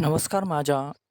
नमस्कार माझ्या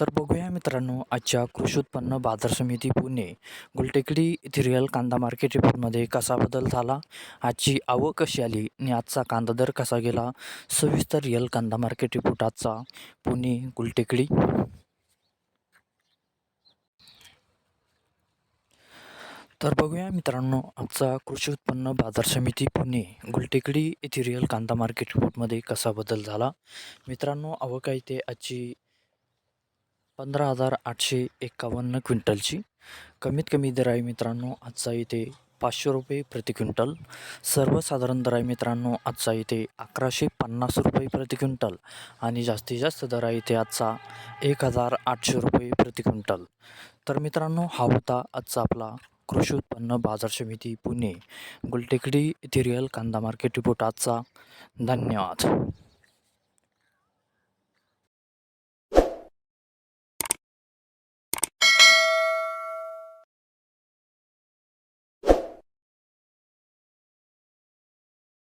तर बघूया मित्रांनो आजच्या कृषी उत्पन्न बाजार समिती पुणे गुलटेकडी इथिरियल कांदा मार्केट रिपोर्टमध्ये कसा बदल झाला? आजची आवक कशी आली आणि आजचा कांदा दर कसा गेला? सविस्तर रिअल कांदा मार्केट रिपोर्ट आजचा पुणे गुलटेकडी. तर बघूया मित्रांनो आजचा कृषी उत्पन्न बाजार समिती पुणे गुलटेकडी येथे रिअल कांदा मार्केट रिपोर्टमध्ये कसा बदल झाला? मित्रांनो आवक आहे ते आजची पंधरा हजार आठशे एकावन्न क्विंटलची. कमीत कमी दर आहे मित्रांनो आजचा इथे पाचशे रुपये प्रति क्विंटल. सर्वसाधारण दर आहे मित्रांनो आजचा इथे अकराशे पन्नास रुपये प्रति क्विंटल. आणि जास्तीत जास्त दर आहे इथे आजचा एक हजार आठशे रुपये प्रति क्विंटल. तर मित्रांनो हा होता आजचा आपला कृषी उत्पन्न बाजार समिती पुणे. गुलटेकडी इथे रिअल कांदा मार्केट रिपोर्ट आजचा. धन्यवाद.